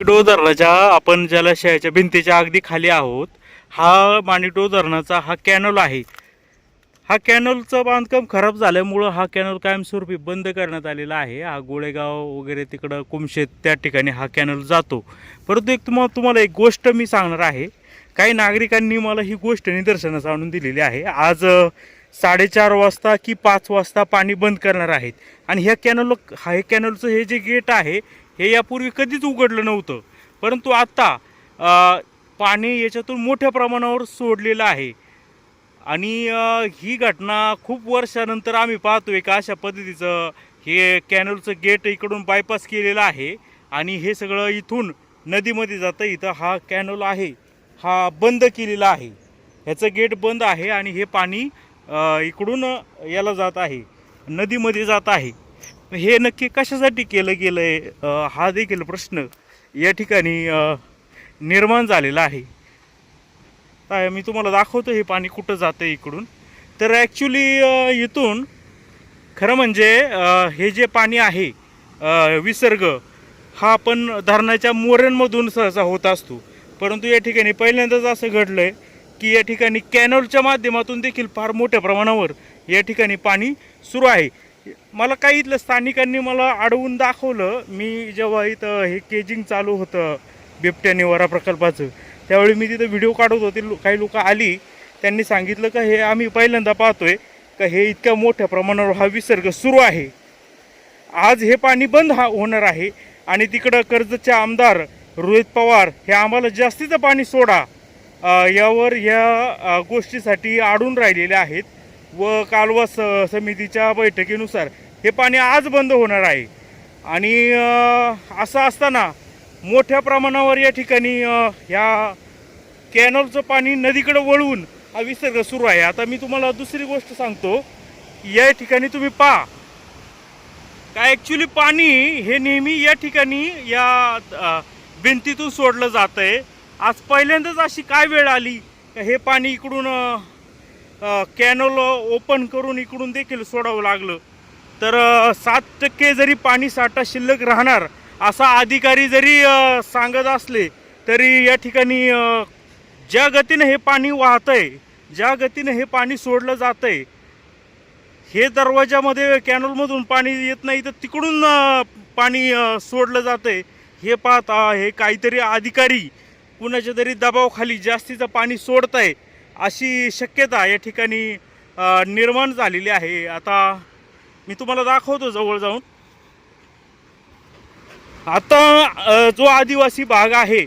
माणिकडो धरणाच्या आपण जलाशयाच्या भिंतीच्या अगदी खाली आहोत हा माणिकडो धरणाचा हा कॅनल आहे. हा कॅनलचं बांधकाम खराब झाल्यामुळं हा कॅनल कायमस्वरूपी बंद करण्यात आलेला आहे. हा गोळेगाव वगैरे तिकडं कुमशेत त्या ठिकाणी हा कॅनल जातो. परंतु एक तुम्हाला तुम्हाला एक गोष्ट मी सांगणार आहे. काही नागरिकांनी मला ही गोष्ट निदर्शनास आणून दिलेली आहे. आज साडेचार वाजता की पाच वाजता पाणी बंद करणार आहेत. आणि ह्या कॅनल हा हे कॅनलचं हे जे गेट आहे हे यापूर्वी कधीच उघडलं नव्हतं. परंतु आत्ता पाणी याच्यातून मोठ्या प्रमाणावर सोडलेलं आहे. आणि ही घटना खूप वर्षानंतर आम्ही पाहतोय का अशा पद्धतीचं. हे कॅनलचं गेट इकडून बायपास केलेलं आहे. आणि हे सगळं इथून नदीमध्ये जातं. इथं हा कॅनल आहे. हा बंद केलेला आहे. ह्याचं गेट बंद आहे आणि हे पाणी इकडून याला जात आहे. नदीमध्ये जात आहे. हे नक्की कशासाठी केलं गेलं आहे हा देखील प्रश्न या ठिकाणी निर्माण झालेला आहे. काय मी तुम्हाला दाखवतो हे पाणी कुठं जातं इकडून. तर ॲक्च्युली इथून खरं म्हणजे हे जे पाणी आहे विसर्ग हा आपण धरणाच्या मोऱ्यांमधून सहसा होत असतो. परंतु या ठिकाणी पहिल्यांदाच असं घडलं आहे की या ठिकाणी कॅनलच्या माध्यमातून देखील फार मोठ्या प्रमाणावर या ठिकाणी पाणी सुरू आहे. मला काही इथलं स्थानिकांनी मला अडवून दाखवलं. मी जेव्हा इथं हे केजिंग चालू होतं बिबट्या निवारा प्रकल्पाचं त्यावेळी मी तिथं व्हिडिओ काढत होते. काही लोक आली त्यांनी सांगितलं का हे आम्ही पहिल्यांदा पाहतोय का हे इतक्या मोठ्या प्रमाणावर हा विसर्ग सुरू आहे. आज हे पाणी बंद हा होणार आहे आणि तिकडं कर्जतचे आमदार रोहित पवार हे आम्हाला जास्तीचं पाणी सोडा यावर या गोष्टीसाठी आडून राहिलेले आहेत. व कालवा स समितीच्या बैठकीनुसार हे पाणी आज बंद होणार आहे. आणि असं असताना मोठ्या प्रमाणावर या ठिकाणी ह्या या कॅनलचं पाणी नदीकडे वळवून हा विसर्ग सुरू आहे. आता मी तुम्हाला दुसरी गोष्ट सांगतो. या ठिकाणी तुम्ही पहा. काय ॲक्च्युली पाणी हे नेहमी या ठिकाणी या भिंतीतून सोडलं जात आहे आज पहिल्यांदाच अशी काय वेळ आली? हे पाणी इकडून कॅनल ओपन करून इकडून देखील सोडावं लागलं. तर सात टक्के जरी पाणी साठा शिल्लक राहणार असा अधिकारी जरी सांगत असले तरी या ठिकाणी ज्या गतीनं हे पाणी वाहतंय ज्या गतीनं हे पाणी सोडलं जातंय हे दरवाजामध्ये कॅनलमधून पाणी येत नाही तर तिकडून पाणी सोडलं जातं आहे हे पाहता हे काहीतरी अधिकारी कुणाच्या तरी दबावाखाली जास्तीचं पाणी सोडत आहे अशी शक्यता या ठिकाणी निर्माण झालेली आहे. आता मी तुम्हाला दाखवतो जवळ जाऊन. आता जो आदिवासी भाग आहे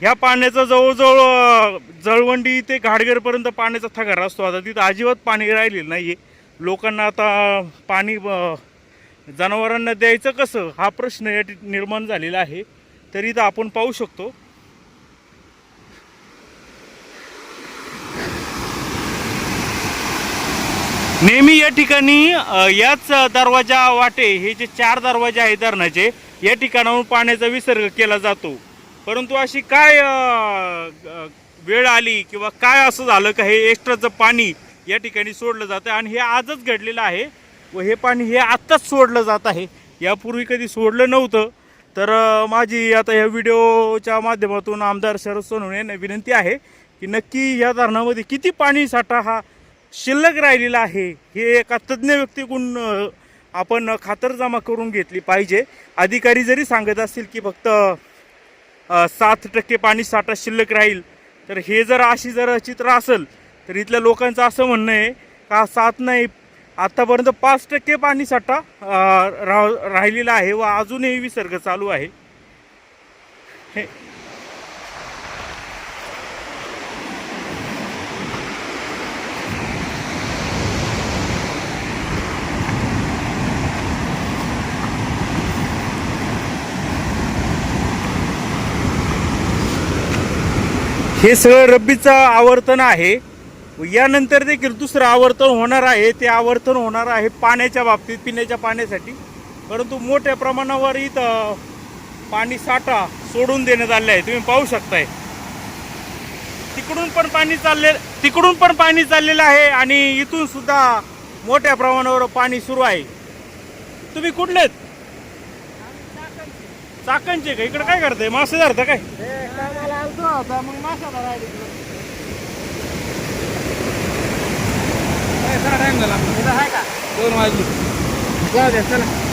ह्या पाण्याचा जवळजवळ जळवंडी ते घाडगेरपर्यंत पाण्याचा थगार असतो. आता तिथं अजिबात पाणी राहिलेलं नाही आहे लोकांना आता पाणी जनावरांना द्यायचं कसं? हा प्रश्न या ठिक- निर्माण झालेला आहे. तरी इथं आपण पाहू शकतो. नेहमी या ठिकाणी याच दरवाजा वाटे हे जे चार दरवाजे आहेत धरणाचे या ठिकाणाहून पाण्याचा विसर्ग केला जातो. परंतु अशी काय वेळ आली किंवा काय असं झालं का हे एक्स्ट्राचं पाणी या ठिकाणी सोडलं जातं आणि हे आजच घडलेलं आहे व हे पाणी हे आत्ताच सोडलं जात आहे. यापूर्वी कधी सोडलं नव्हतं. तर माझी आता या व्हिडिओच्या माध्यमातून आमदार शरद सोनवणे यांना विनंती आहे की नक्की या धरणामध्ये किती पाणी साठा हा शिल्लक राहिलेला आहे. हे एका तज्ज्ञ व्यक्तीकडून आपण खातरजमा करून घेतली पाहिजे. अधिकारी जरी सांगत असतील की फक्त सात टक्के पाणी साठा शिल्लक राहील तर हे जर अशी जर चित्र असेल तर इथल्या लोकांचं असं म्हणणं आहे का सात नाही आत्तापर्यंत पाच टक्के पाणी साठा रा राहिलेला आहे व अजूनही विसर्ग चालू आहे. हे हे सगळं रब्बीचं आवर्तन आहे. व यानंतर देखील दुसरं आवर्तन होणार आहे. ते आवर्तन होणार आहे पाण्याच्या बाबतीत पिण्याच्या पाण्यासाठी. परंतु मोठ्या प्रमाणावर इथं पाणी साठा सोडून देण्यात आले आहे. तुम्ही पाहू शकताय. तिकडून पण पाणी चालले तिकडून पण पाणी चाललेलं आहे आणि इथून सुद्धा मोठ्या प्रमाणावर पाणी सुरू आहे. तुम्ही कुठलेत चाकांचे का? इकडे काय करताय? मासे धरता काय? मग मासा. टाइम झाला. आहे का? दोन वाजले. जाऊ द्या चला.